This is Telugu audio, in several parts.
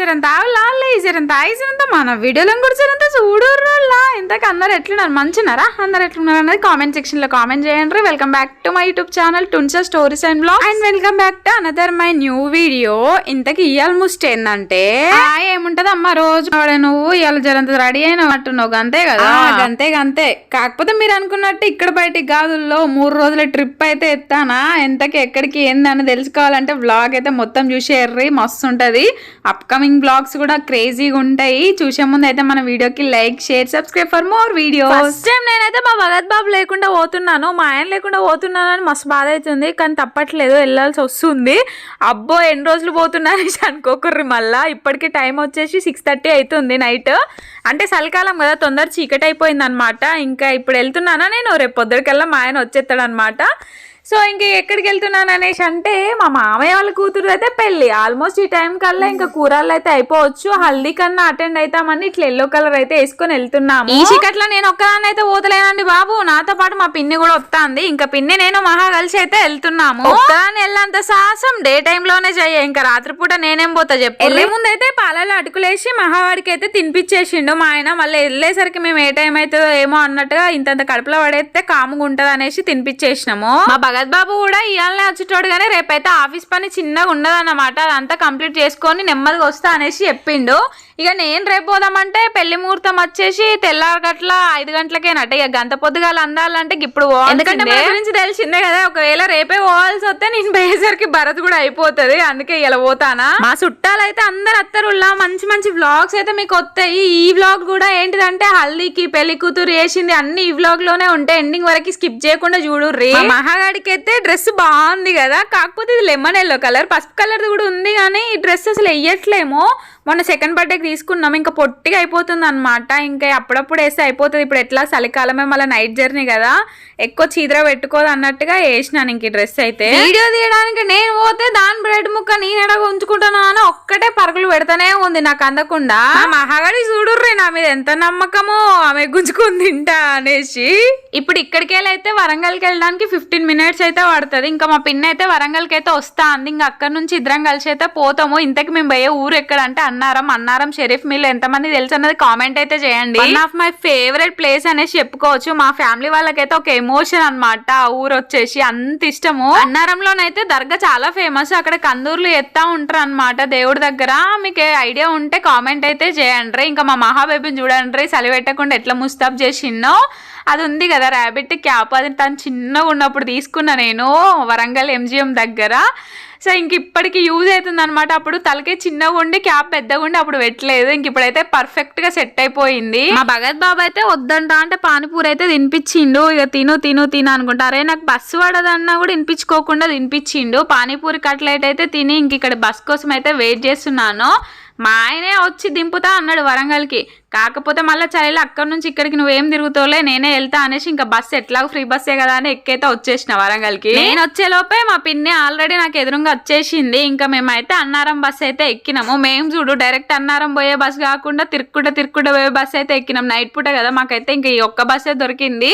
జరంత ఆవులా ఈ జరంత ఆయి జరంత మన వీడియోలను కూడా సిరంత చూడుర్రోళ్ళ. ఇంతకు అందరు ఎట్లున్నారు? మంచినారా అందరు ఎట్లున్నారు అనేది కామెంట్ సెక్షన్లో కామెంట్ చేయండి. Welcome back to my YouTube channel టున్సా stories and blog and welcome back to another my new video ఇంతకి ఇయాల ముస్ట్ ఏంటంటే ఏముంటది అమ్మ రోజు? వాడే నువ్వు ఇవాళ జరంత రెడీ అయినట్టున్నావు అంతే కదా? అంతే అంతే కాకపోతే మీరు అనుకున్నట్టు ఇక్కడ బయటికి గాదుల్లో మూడు రోజుల ట్రిప్ అయితే ఎత్తానా? ఎంతకి ఎక్కడికి ఏందని తెలుసుకోవాలంటే వ్లాగ్ అయితే మొత్తం చూసేర్రి మస్తు ఉంటది. అప్కమింగ్ బ్లాగ్స్ కూడా క్రేజీగా ఉంటాయి. చూసే ముందు అయితే మన వీడియోకి like share subscribe for more video first time నేనైతే మా భగత్ బాబు లేకుండా పోతున్నాను. మా ఆయన లేకుండా పోతున్నాను అని మస్తు బాధ అవుతుంది. కానీ తప్పట్లేదు వెళ్ళాల్సి వస్తుంది. అబ్బో ఎన్ని రోజులు పోతున్నాను అనుకోకర్రు అనుకోకుర్రి మళ్ళా? ఇప్పటికి టైం వచ్చేసి సిక్స్ థర్టీ అవుతుంది నైట్. అంటే చలికాలం కదా తొందర చీకటి అయిపోయింది అనమాట ఇంకా ఇప్పుడు వెళ్తున్నానా నేను? రేపు పొద్దుడికల్లా మా ఆయన వచ్చేస్తాడు అనమాట సో ఇంక ఎక్కడికి వెళ్తున్నాను అనేసి అంటే మా మామయ్య వాళ్ళ కూతురు అయితే పెళ్ళి. ఆల్మోస్ట్ ఈ టైం కల్లా ఇంకా కూరలు అయితే అయిపోవచ్చు. హల్దీ కన్నా అటెండ్ అవుతామని ఇట్లా ఎల్లో కలర్ అయితే వేసుకొని వెళ్తున్నాము. ఈ చీకట్లో నేను ఒక్కదాన్ని అయితే పోతలేనండి బాబు. నాతో పాటు మా పిన్ని కూడా వస్తుంది. ఇంకా పిన్ని నేను మహా కలిసి అయితే వెళ్తున్నాము. ఒక్కదాన్ని వెళ్ళేంత సాహసం. డే టైం లోనే చెయ్య. ఇంకా రాత్రిపూట నేనేం పోతా చెప్పు. వెళ్ళే ముందు అయితే పాలలో అటుకులేసి మహావాడికి అయితే తినిపించేసిండు మా ఆయన. మళ్ళీ వెళ్ళేసరికి మేము ఏ టైం అవుతుందో ఏమో అన్నట్టుగా ఇంతంత కడుపులో పడేస్తే కాముగా ఉంటది అనేసి తినిపించేసినాము మా భగత్ బాబు కూడా ఇవాళనే వచ్చేటోడు కానీ రేపైతే ఆఫీస్ పని చిన్నగా ఉండదన్నమాట అదంతా కంప్లీట్ చేసుకొని నెమ్మదిగా వస్తా అనేసి చెప్పిండు. ఇక నేను రేపు పోదామంటే పెళ్ళి ముహూర్తం వచ్చేసి తెల్లారి గట్ల ఐదు గంటలకేనట ఇక గంత పొద్దుగాల అందాలంటే ఇప్పుడు ఎందుకంటే మన గురించి తెలిసిందే కదా ఒకవేళ రేపే పోవాల్సి వస్తే నేను పోయేసరికి భరత్ కూడా అయిపోతుంది అందుకే ఇలా పోతానా? మా చుట్టాలు అయితే అందరు అత్తరుల్లా మంచి మంచి వ్లాగ్స్ అయితే మీకు వస్తాయి. ఈ వ్లాగ్ కూడా ఏంటిదంటే హల్దీకి పెళ్ళి కూతురు వేసింది అన్ని ఈ వ్లాగ్లోనే ఉంటాయి ఎండింగ్ వరకు స్కిప్ చేయకుండా చూడు రే మహాగాడికి అయితే డ్రెస్ బాగుంది కదా. కాకపోతే ఇది లెమన్ ఎల్లో కలర్. పసుపు కలర్ కూడా ఉంది కానీ ఈ డ్రెస్ అసలు వేయట్లేమో. మొన్న సెకండ్ బర్త్డేకి తీసుకున్నాం ఇంకా పొట్టిగా అయిపోతుంది అనమాట ఇంకా అప్పుడప్పుడు వేస్తే అయిపోతుంది. ఇప్పుడు ఎట్లా? చలికాలమే మళ్ళీ నైట్ జర్నీ కదా. ఎక్కువ చీదర పెట్టుకోదు అన్నట్టుగా వేసినాను ఇంక డ్రెస్ అయితే. వీడియో తీయడానికి నేను పోతే దాని బ్రెడ్ ముక్క నేను ఎడగ ఉంచుకుంటున్నా అని ఒక్కటే పరుగులు పెడతానే ఉంది నాకు అందకుండా. మహాగడి చూడుర్రి నా మీద ఎంత నమ్మకమో ఆమె గుంజుకొని తింటా అనేసి. ఇప్పుడు ఇక్కడికి అయితే వరంగల్కి వెళ్ళడానికి ఫిఫ్టీన్ మినిట్స్ అయితే పడుతుంది. ఇంకా మా పిన్న అయితే వరంగల్కి అయితే వస్తా అంది. ఇంకా అక్కడ నుంచి ఇద్దరం కలిసి అయితే పోతాము. ఇంతకి మేము పోయే ఊరు ఎక్కడ అంటే అన్నారం అన్నారం షరీఫ్ మిల్ ఎంతమంది తెలుసు అన్నది కామెంట్ అయితే చేయండి. One of my favourite place అనేసి చెప్పుకోవచ్చు. మా ఫ్యామిలీ వాళ్ళకైతే ఒక ఎమోషన్ అనమాట ఆ ఊరు వచ్చేసి అంత ఇష్టము. అన్నారంలోనైతే దర్గా చాలా ఫేమస్ అక్కడ కందూర్లు ఎత్తా ఉంటారు అనమాట దేవుడి దగ్గర. మీకు ఐడియా ఉంటే కామెంట్ అయితే చేయండి. ఇంకా మా మహాబేబీని చూడండి. చలి పెట్టకుండా ఎట్లా ముస్తాబ్ చేసిందో అది ఉంది కదా ర్యాబిట్ క్యాప్ అది తను చిన్నగా ఉన్నప్పుడు తీసుకున్నా నేను వరంగల్ ఎంజిఎం దగ్గర. సో ఇంక ఇప్పటికి యూజ్ అవుతుంది అనమాట అప్పుడు తలకే చిన్నగా ఉండి క్యాప్ పెద్దగా ఉండి అప్పుడు పెట్టలేదు. ఇంక ఇప్పుడైతే పర్ఫెక్ట్గా సెట్ అయిపోయింది. మా భగత్ బాబు అయితే వద్దంట అంటే పానీపూరి అయితే తినిపించిండు. ఇక తిను తిను తిను అనుకుంటా. అరే నాకు బస్సు పడదన్నా కూడా వినిపించుకోకుండా తినిపించిండు. పానీపూరి కట్లెట్ అయితే తిని ఇంక ఇక్కడ బస్ కోసం అయితే వెయిట్ చేస్తున్నాను. మా ఆయనే వచ్చి దింపుతా అన్నాడు వరంగల్కి. కాకపోతే మళ్ళీ చలిలో అక్కడి నుంచి ఇక్కడికి నువ్వేం తిరుగుతావులే నేనే వెళ్తా అనేసి ఇంకా బస్సు ఎట్లాగో ఫ్రీ బస్సే కదా అని ఎక్కైతే వచ్చేసిన వరంగల్కి. నేను వచ్చే లోపే మా పిన్ని ఆల్రెడీ నాకు ఎదురుగా వచ్చేసింది. ఇంకా మేమైతే అన్నారం బస్ అయితే ఎక్కినాము. మేము చూడు డైరెక్ట్ అన్నారం పోయే బస్ కాకుండా తిరుక్కుంటా తిరుక్కుంటా పోయే బస్ అయితే ఎక్కినాం. నైట్ పూట కదా మాకైతే ఇంకా ఈ ఒక్క బస్సే దొరికింది.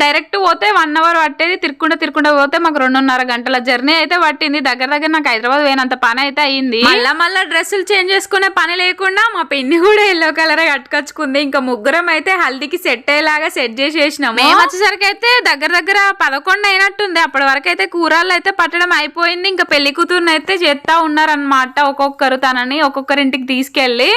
డైరెక్ట్ పోతే వన్ అవర్ పట్టేది. తిరుక్కుంటా తిరుక్కుంటా పోతే మాకు రెండున్నర గంటల జర్నీ అయితే పట్టింది. దగ్గర దగ్గర నాకు హైదరాబాద్ పోయినంత పని అయితే అయింది. మళ్ళా మళ్ళా డ్రెస్సులు చేంజ్ చేసుకునే పని లేకుండా మా పిన్ని కూడా ఎల్లో కలర్ కట్టుకొచ్చుకుంది ఇంకా ముగ్గురం అయితే హల్దీకి సెట్ అయ్యేలాగా సెట్ చేసేసినాం మేము వచ్చేసరికి అయితే దగ్గర దగ్గర పదకొండు అయినట్టుంది. అప్పటి వరకు అయితే కూరలు అయితే పట్టడం అయిపోయింది. ఇంకా పెళ్ళి కూతురుని అయితే చేస్తా ఉన్నారనమాట ఒక్కొక్కరు తనని ఒక్కొక్కరింటికి తీసుకెళ్ళి.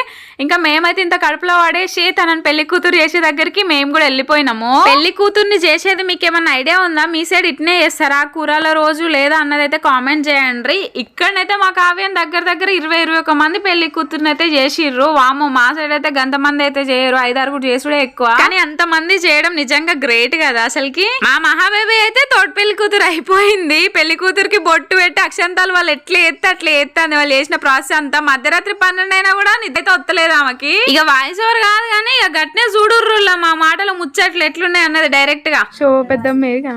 ఇంకా మేమైతే ఇంత కడుపులో పడేసి తనని పెళ్ళి కూతురు చేసే దగ్గరికి మేము కూడా వెళ్ళిపోయినాము. పెళ్ళి కూతుర్ని చేసేది మీకు ఏమన్నా ఐడియా ఉందా? మీ సైడ్ ఇట్నే చేస్తారా? కూరల రోజు లేదా అన్నదైతే కామెంట్ చేయండి. ఇక్కడనైతే మా కావ్యం దగ్గర దగ్గర ఇరవై ఇరవై ఒక మంది పెళ్ళి కూతుర్ని అయితే చేసిర్రు. వాము మా సైడ్ అయితే గంత మంది అయితే చేయరు ఐదారుగురు చేసుడే ఎక్కువ. కానీ అంత మంది చేయడం నిజంగా గ్రేట్ కదా అసలుకి. మా మహాబేబీ అయితే తోట పెళ్ళి కూతురు అయిపోయింది. పెళ్ళి కూతురికి బొట్టు పెట్టి అక్షంతాలు వాళ్ళు ఎట్లా ఎత్తే అట్లా ఎత్తాను వాళ్ళు చేసిన ప్రాసెస్ అంతా మధ్యరాత్రి పన్నెండు అయినా కూడా నిద్ర వత్తలేదు ఆమెకి. ఇక వాయిస్ ఓవర్ కాదు కానీ ఇక గట్నే చూడుర్రులా మా మాటలు ముచ్చట్లు ఎట్లున్నాయి అన్నది డైరెక్ట్గా. షో పెద్ద మీద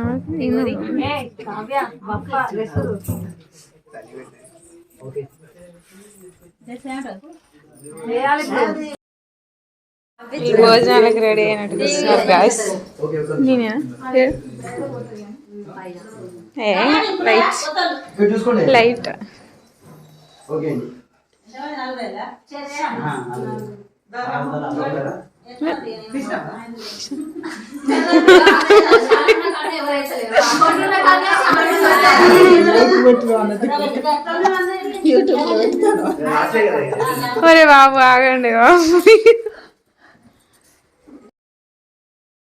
భోజనాలకు రెడీ అయినట్టు చూస్తున్నారు గాయస్ లైట్ లైట్ అండి ఒరే బాబు ఆగండి బాబు ఆగండి అసలు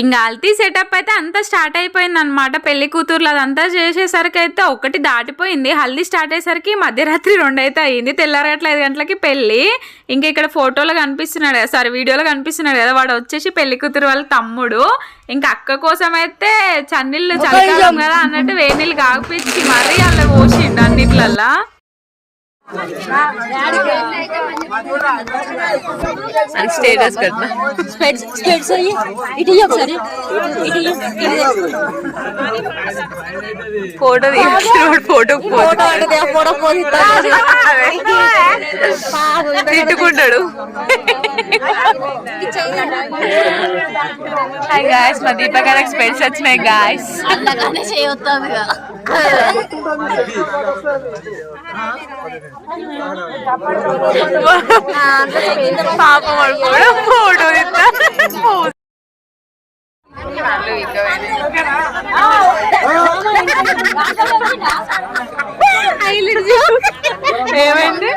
ఇంకా అల్తీ సెటప్ అయితే అంతా స్టార్ట్ అయిపోయింది అనమాట పెళ్ళి కూతుర్లు అదంతా చేసేసరికి అయితే ఒకటి దాటిపోయింది. హల్దీ స్టార్ట్ అయ్యేసరికి మధ్యరాత్రి రెండు అయితే అయ్యింది. తెల్లారగట్ల ఐదు గంటలకి పెళ్ళి. ఇంకా ఇక్కడ ఫోటోలో కనిపిస్తున్నాడు కదా సారీ వీడియోలో కనిపిస్తున్నాడు కదా వాడు వచ్చేసి పెళ్ళి కూతురు వాళ్ళ తమ్ముడు. ఇంకా అక్క కోసం అయితే చన్నీళ్ళు చలికాలం కదా అన్నట్టు వేడి నీళ్ళు కాగిపించి మరీ అలా పోసిండు అన్నిట్లల్లా. స్టేటస్ కట్టిన స్పెడ్స్ స్పెడ్స్ అయ్యి ఇటు ఒకసారి ఇటు. ఫోటో తీసుకున్నాడు ఫోటో ఫోటో అంటే ఫోటో పోసి తిట్టుకుంటాడు. హాయ్ గాయస్ మా దీపక్ గారికి స్పెడ్స్ వచ్చినాయి గాయస్ అలాగానే చేయొద్దాం ఇక పాపం వాడు కూడా ఫోటో తీస్తా ఏమైంది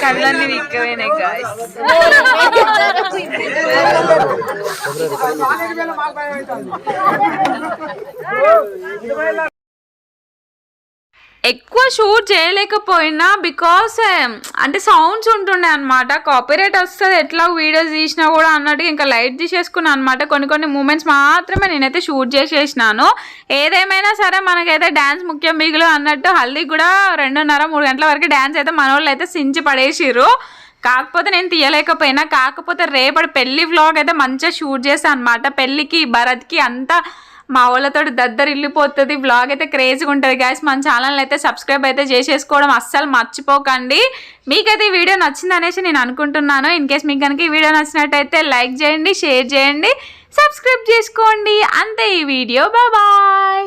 కళ్ళన్నీ విక్కపోయినాయి గాయస్ ఎక్కువ షూట్ చేయలేకపోయినా బికాస్ um, అంటే సౌండ్స్ ఉంటుండే అనమాట కాపీరైట్ వస్తుంది ఎట్లా వీడియోస్ తీసినా కూడా అన్నట్టుగా ఇంకా లైట్ తీసేసుకున్నాను అనమాట కొన్ని కొన్ని మూమెంట్స్ మాత్రమే నేనైతే షూట్ చేసేసినాను. ఏదేమైనా సరే మనకైతే డ్యాన్స్ ముఖ్యం మిగులు అన్నట్టు హల్దీ కూడా రెండున్నర మూడు గంటల వరకు డ్యాన్స్ అయితే మన వాళ్ళు అయితే సించి పడేసిరు కాకపోతే నేను తీయలేకపోయినా. కాకపోతే రేపటి పెళ్ళి వ్లాగ్ అయితే మంచిగా షూట్ చేస్తాను అనమాట పెళ్ళికి భరత్కి అంతా మా వాళ్ళతో దద్దరు ఇల్లిపోతుంది. వ్లాగ్ అయితే క్రేజీగా ఉంటుంది గాయస్ మన ఛానల్ అయితే సబ్స్క్రైబ్ అయితే చేసేసుకోవడం అస్సలు మర్చిపోకండి. మీకైతే ఈ వీడియో నచ్చింది అనేసి నేను అనుకుంటున్నాను. ఇన్ కేస్ మీకు కనుక ఈ వీడియో నచ్చినట్టయితే లైక్ చేయండి షేర్ చేయండి సబ్స్క్రైబ్ చేసుకోండి. అంతే ఈ వీడియో. బాయ్